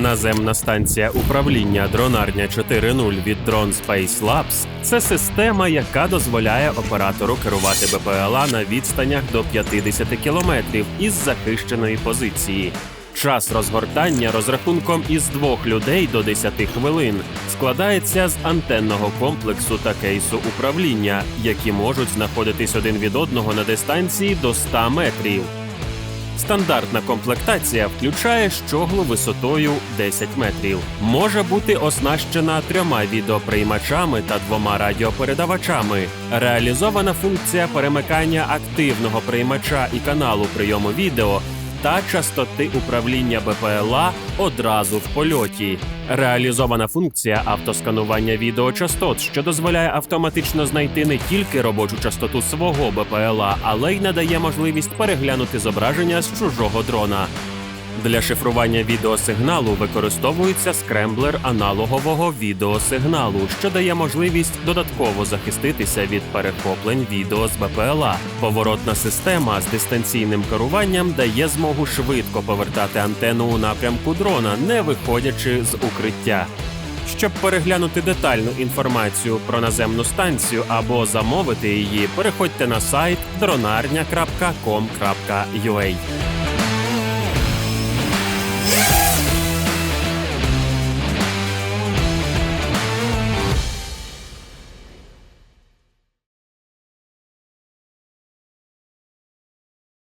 Наземна станція управління Дронарня 4.0 від Drone Space Labs – це система, яка дозволяє оператору керувати БПЛА на відстанях до 50 кілометрів із захищеної позиції. Час розгортання розрахунком із двох людей до 10 хвилин складається з антенного комплексу та кейсу управління, які можуть знаходитись один від одного на дистанції до 100 метрів. Стандартна комплектація включає щоглу висотою 10 метрів. Може бути оснащена трьома відеоприймачами та двома радіопередавачами. Реалізована функція перемикання активного приймача і каналу прийому відео та частоти управління БПЛА одразу в польоті. Реалізована функція автосканування відеочастот, що дозволяє автоматично знайти не тільки робочу частоту свого БПЛА, але й надає можливість переглянути зображення з чужого дрона. Для шифрування відеосигналу використовується скремблер аналогового відеосигналу, що дає можливість додатково захиститися від перехоплень відео з БПЛА. Поворотна система з дистанційним керуванням дає змогу швидко повертати антенну у напрямку дрона, не виходячи з укриття. Щоб переглянути детальну інформацію про наземну станцію або замовити її, переходьте на сайт dronarня.com.ua.